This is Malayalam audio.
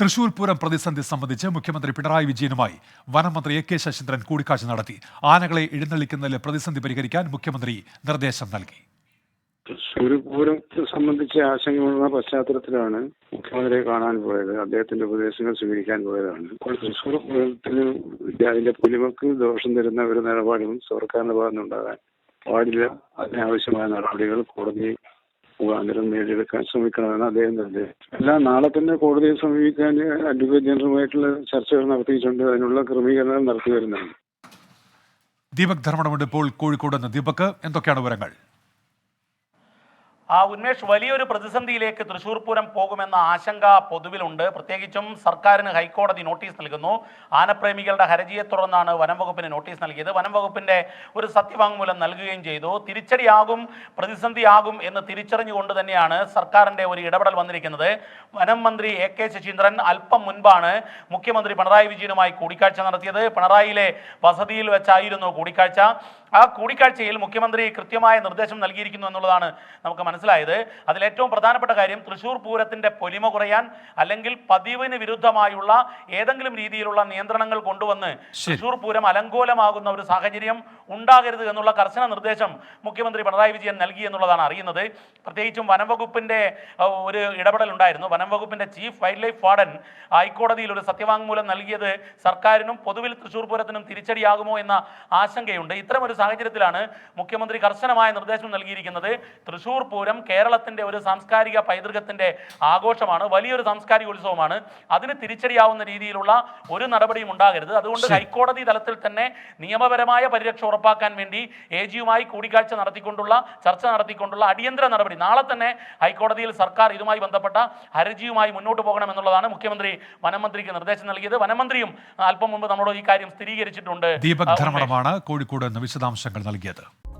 തൃശൂർ പൂരം പ്രതിസന്ധി സംബന്ധിച്ച് മുഖ്യമന്ത്രി പിണറായി വിജയനുമായി വനമന്ത്രി എ കെ ശശീന്ദ്രൻ കൂടിക്കാഴ്ച നടത്തി. ആനകളെ എഴുന്നള്ളിക്കുന്നതിലെ പ്രതിസന്ധി പരിഹരിക്കാൻ മുഖ്യമന്ത്രി നിർദ്ദേശം നൽകി. തൃശ്ശൂർ പൂരത്തെ സംബന്ധിച്ച് ആശങ്കയുള്ള പശ്ചാത്തലത്തിലാണ് മുഖ്യമന്ത്രിയെ കാണാൻ പോയത്. അദ്ദേഹത്തിന്റെ ഉപദേശങ്ങൾ സ്വീകരിക്കാൻ പോയതാണ്. അപ്പോൾ തൃശ്ശൂർ പൂരത്തിന് അതിന്റെ പുലിമക്ക് ദോഷം തരുന്ന ഒരു നിലപാടും സർക്കാരിന്റെ ഭാഗത്തുനിന്നുണ്ടാകാൻ പാടില്ല. അതിനാവശ്യമായ നടപടികൾ കോടതി മുഖാന്തരം നേടിയെടുക്കാൻ ശ്രമിക്കണമെന്ന് അദ്ദേഹം നിർദ്ദേശിച്ചു. അല്ല നാളെ തന്നെ കോടതിയെ സമീപിക്കാൻ അഡ്വക്കേറ്റ് ജനറലുമായിട്ടുള്ള ചർച്ചകൾ നടത്തിയിട്ടുണ്ട്. അതിനുള്ള ക്രമീകരണങ്ങൾ നടത്തി വരുന്നുണ്ട്. ദീപക് ധർമ്മടമുണ്ട് ഇപ്പോൾ കോഴിക്കോട് നിന്ന്. ദീപക് എന്തൊക്കെയാണ് വിവരങ്ങൾ? ആ ഉന്മേഷ് വലിയൊരു പ്രതിസന്ധിയിലേക്ക് തൃശൂർ പൂരം പോകുമെന്ന ആശങ്ക പൊതുവിലുണ്ട്. പ്രത്യേകിച്ചും സർക്കാരിന് ഹൈക്കോടതി നോട്ടീസ് നൽകുന്നു. ആനപ്രേമികളുടെ ഹർജിയെ തുടർന്നാണ് വനം വകുപ്പിന് നോട്ടീസ് നൽകിയത്. വനം വകുപ്പിന്റെ ഒരു സത്യവാങ്മൂലം നൽകുകയും ചെയ്തു. തിരിച്ചടിയാകും പ്രതിസന്ധിയാകും എന്ന് തിരിച്ചറിഞ്ഞുകൊണ്ട് തന്നെയാണ് സർക്കാരിന്റെ ഒരു ഇടപെടൽ വന്നിരിക്കുന്നത്. വനം മന്ത്രി എ കെ ശശീന്ദ്രൻ അല്പം മുൻപാണ് മുഖ്യമന്ത്രി പിണറായി വിജയനുമായി കൂടിക്കാഴ്ച നടത്തിയത്. പിണറായിയിലെ വസതിയിൽ വെച്ചായിരുന്നു കൂടിക്കാഴ്ച. ആ കൂടിക്കാഴ്ചയിൽ മുഖ്യമന്ത്രി കൃത്യമായ നിർദ്ദേശം നൽകിയിരിക്കുന്നു എന്നുള്ളതാണ് നമുക്ക് മനസ്സിലായത്? അതിൽ ഏറ്റവും പ്രധാനപ്പെട്ട കാര്യം തൃശൂർ പൂരത്തിന്റെ പൊലിമ കുറയാൻ അല്ലെങ്കിൽ പതിവിന് വിരുദ്ധമായുള്ള ഏതെങ്കിലും രീതിയിലുള്ള നിയന്ത്രണങ്ങൾ കൊണ്ടുവന്ന് തൃശ്ശൂർ തൃശൂർ പൂരം അലങ്കോലമാകുന്ന ഒരു സാഹചര്യം ഉണ്ടാകരുത് എന്നുള്ള കർശന നിർദ്ദേശം മുഖ്യമന്ത്രി പിണറായി വിജയൻ നൽകി എന്നുള്ളതാണ് അറിയുന്നത്. പ്രത്യേകിച്ചും വനം വകുപ്പിന്റെ ഒരു ഇടപെടൽ ഉണ്ടായിരുന്നു വനം വകുപ്പിന്റെ ചീഫ് വൈൽഡ് ലൈഫ് വാർഡൻ ഹൈക്കോടതിയിൽ ഒരു സത്യവാങ്മൂലം നൽകിയത് സർക്കാരിനും പൊതുവിൽ തൃശൂർ പൂരത്തിനും തിരിച്ചടിയാകുമോ എന്ന ആശങ്കയുണ്ട്. ഇത്തരം ഒരു സാഹചര്യത്തിലാണ് മുഖ്യമന്ത്രി കർശനമായ നിർദ്ദേശം നൽകിയിരിക്കുന്നത്. തൃശൂർ പൂരം കേരളത്തിന്റെ ഒരു സാംസ്കാരിക പൈതൃകത്തിന്റെ ആഘോഷമാണ് വലിയൊരു സാംസ്കാരിക ഉത്സവമാണ്. അതിന് തിരിച്ചടിയാവുന്ന രീതിയിലുള്ള ഒരു നടപടിയും ഉണ്ടാകരുത്. അതുകൊണ്ട് ഹൈക്കോടതി തലത്തിൽ തന്നെ നിയമപരമായ പരിരക്ഷ ഉറപ്പാക്കാൻ വേണ്ടി എ ജിയുമായി കൂടിക്കാഴ്ച നടത്തിക്കൊണ്ടുള്ള ചർച്ച നടത്തിക്കൊണ്ടുള്ള അടിയന്തര നടപടി. നാളെ തന്നെ ഹൈക്കോടതിയിൽ സർക്കാർ ഇതുമായി ബന്ധപ്പെട്ട ഹർജിയുമായി മുന്നോട്ട് പോകണം എന്നുള്ളതാണ് മുഖ്യമന്ത്രി വനമന്ത്രിക്ക് നിർദ്ദേശം നൽകിയത്. വനമന്ത്രിയും അല്പം മുമ്പ് നമ്മളോട് ഈ കാര്യം സ്ഥിരീകരിച്ചിട്ടുണ്ട്. ദീപക്. ധർമ്മടമാണ് കോഴിക്കോട് നിന്ന് വിശദാംശങ്ങൾ നൽകിയത്.